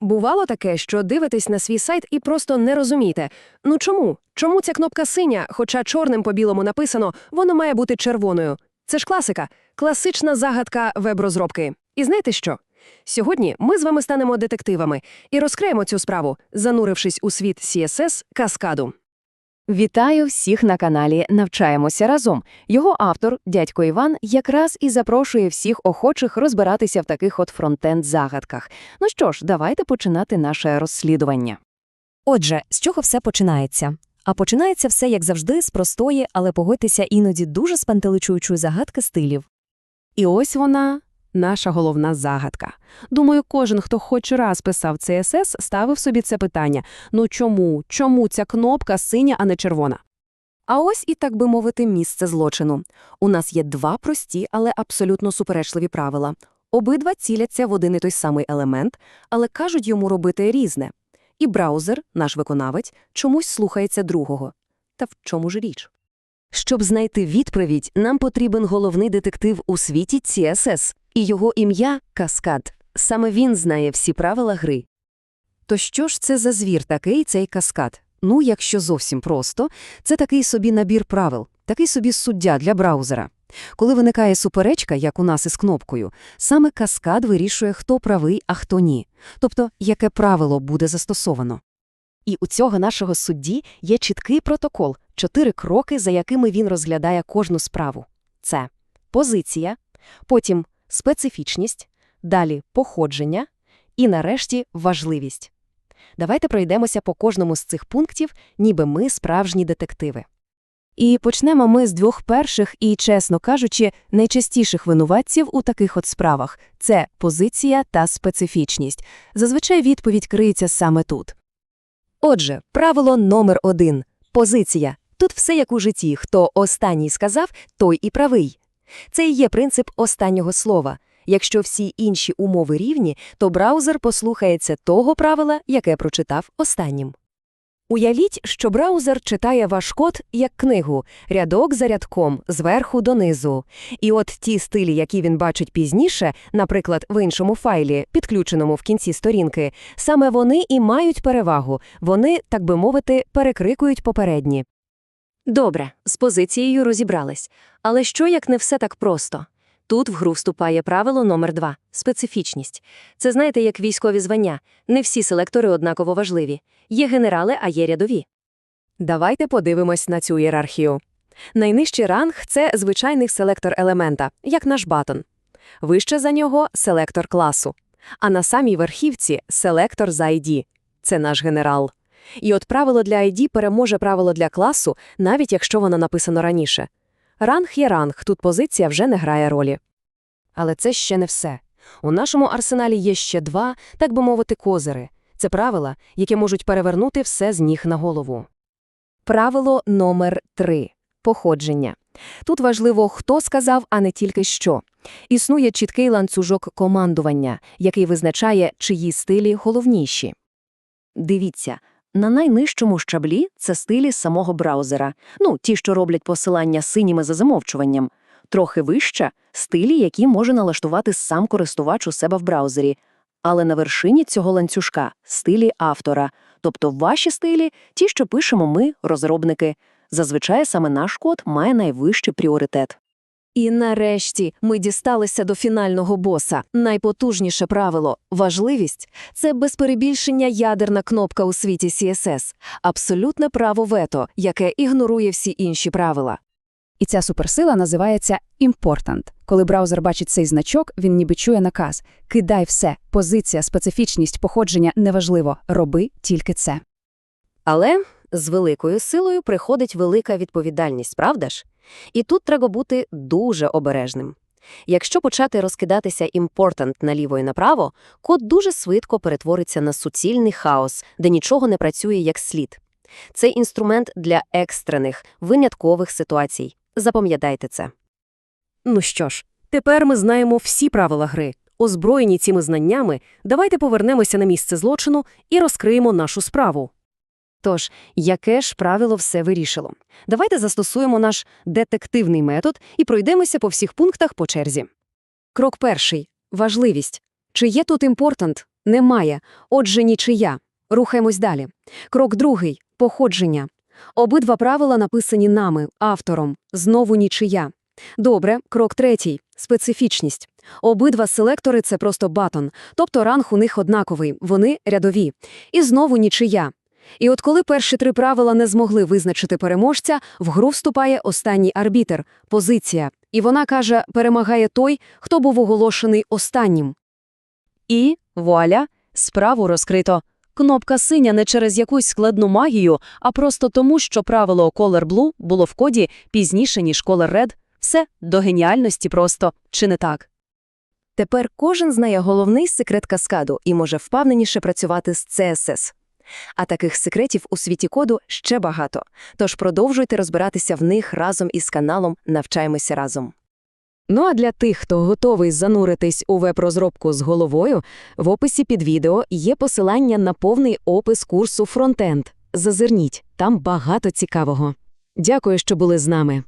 Бувало таке, що дивитесь на свій сайт і просто не розумієте. Ну чому? Чому ця кнопка синя, хоча чорним по білому написано, воно має бути червоною? Це ж класика, класична загадка веб-розробки. І знаєте що? Сьогодні ми з вами станемо детективами і розкриємо цю справу, занурившись у світ CSS каскаду. Вітаю всіх на каналі Навчаємося разом. Його автор, дядько Іван, якраз і запрошує всіх охочих розбиратися в таких от фронтенд-загадках. Ну що ж, давайте починати наше розслідування. Отже, з чого все починається? А починається все, як завжди, з простої, але погодьтеся іноді дуже спантеличуючої загадки стилів. І ось вона, наша головна загадка. Думаю, кожен, хто хоч раз писав CSS, ставив собі це питання. Ну чому? Чому ця кнопка синя, а не червона? А ось і, так би мовити, місце злочину. У нас є два прості, але абсолютно суперечливі правила. Обидва ціляться в один і той самий елемент, але кажуть йому робити різне. І браузер, наш виконавець, чомусь слухається другого. Та в чому ж річ? Щоб знайти відповідь, нам потрібен головний детектив у світі CSS, і його ім'я – Каскад. Саме він знає всі правила гри. То що ж це за звір такий, цей каскад? Ну, якщо зовсім просто, це такий собі набір правил, такий собі суддя для браузера. Коли виникає суперечка, як у нас із кнопкою, саме каскад вирішує, хто правий, а хто ні. Тобто, яке правило буде застосовано. І у цього нашого судді є чіткий протокол, чотири кроки, за якими він розглядає кожну справу. Це позиція, потім специфічність, далі походження і, нарешті, важливість. Давайте пройдемося по кожному з цих пунктів, ніби ми справжні детективи. І почнемо ми з двох перших і, чесно кажучи, найчастіших винуватців у таких от справах – це позиція та специфічність. Зазвичай відповідь криється саме тут. Отже, правило номер один – позиція. Тут все як у житті, хто останній сказав, той і правий. Це і є принцип останнього слова. Якщо всі інші умови рівні, то браузер послухається того правила, яке прочитав останнім. Уявіть, що браузер читає ваш код як книгу, рядок за рядком, зверху донизу. І от ті стилі, які він бачить пізніше, наприклад, в іншому файлі, підключеному в кінці сторінки, саме вони і мають перевагу, вони, так би мовити, перекрикують попередні. Добре, з позицією розібрались. Але що, як не все так просто? Тут в гру вступає правило номер два – специфічність. Це знаєте, як військові звання. Не всі селектори однаково важливі. Є генерали, а є рядові. Давайте подивимось на цю ієрархію. Найнижчий ранг – це звичайний селектор елемента, як наш батон. Вище за нього – селектор класу. А на самій верхівці – селектор за ID. Це наш генерал. І от правило для ID переможе правило для класу, навіть якщо воно написано раніше. Ранг є ранг, тут позиція вже не грає ролі. Але це ще не все. У нашому арсеналі є ще два, так би мовити, козири. Це правила, які можуть перевернути все з ніг на голову. Правило номер три – походження. Тут важливо, хто сказав, а не тільки що. Існує чіткий ланцюжок командування, який визначає, чиї стилі головніші. Дивіться, на найнижчому щаблі це стилі самого браузера, ну, ті, що роблять посилання синіми за замовчуванням. Трохи вище – стилі, які може налаштувати сам користувач у себе в браузері. Але на вершині цього ланцюжка – стилі автора, тобто ваші стилі – ті, що пишемо ми, розробники. Зазвичай саме наш код має найвищий пріоритет. І нарешті ми дісталися до фінального боса. Найпотужніше правило – важливість – це без перебільшення ядерна кнопка у світі CSS, абсолютне право вето, яке ігнорує всі інші правила. І ця суперсила називається important. Коли браузер бачить цей значок, він ніби чує наказ «Кидай все, позиція, специфічність, походження – неважливо, роби тільки це». Але з великою силою приходить велика відповідальність, правда ж? І тут треба бути дуже обережним. Якщо почати розкидатися important наліво і направо, код дуже швидко перетвориться на суцільний хаос, де нічого не працює як слід. Це інструмент для екстрених, виняткових ситуацій. Запам'ятайте це. Ну що ж, тепер ми знаємо всі правила гри. Озброєні цими знаннями, давайте повернемося на місце злочину і розкриємо нашу справу. Тож, яке ж правило все вирішило? Давайте застосуємо наш детективний метод і пройдемося по всіх пунктах по черзі. Крок перший – важливість. Чи є тут important? Немає. Отже, нічия. Рухаємось далі. Крок другий – походження. Обидва правила написані нами, автором. Знову нічия. Добре, крок третій – специфічність. Обидва селектори – це просто батон, тобто ранг у них однаковий, вони рядові. І знову нічия. І от коли перші три правила не змогли визначити переможця, в гру вступає останній арбітер – позиція. І вона каже, перемагає той, хто був оголошений останнім. І, вуаля, справу розкрито. Кнопка синя не через якусь складну магію, а просто тому, що правило Color Blue було в коді пізніше, ніж Color Red. Все до геніальності просто, чи не так? Тепер кожен знає головний секрет каскаду і може впевненіше працювати з CSS. А таких секретів у світі коду ще багато, тож продовжуйте розбиратися в них разом із каналом «Навчаємося разом». Ну а для тих, хто готовий зануритись у веб-розробку з головою, в описі під відео є посилання на повний опис курсу «Фронтенд». Зазирніть, там багато цікавого. Дякую, що були з нами.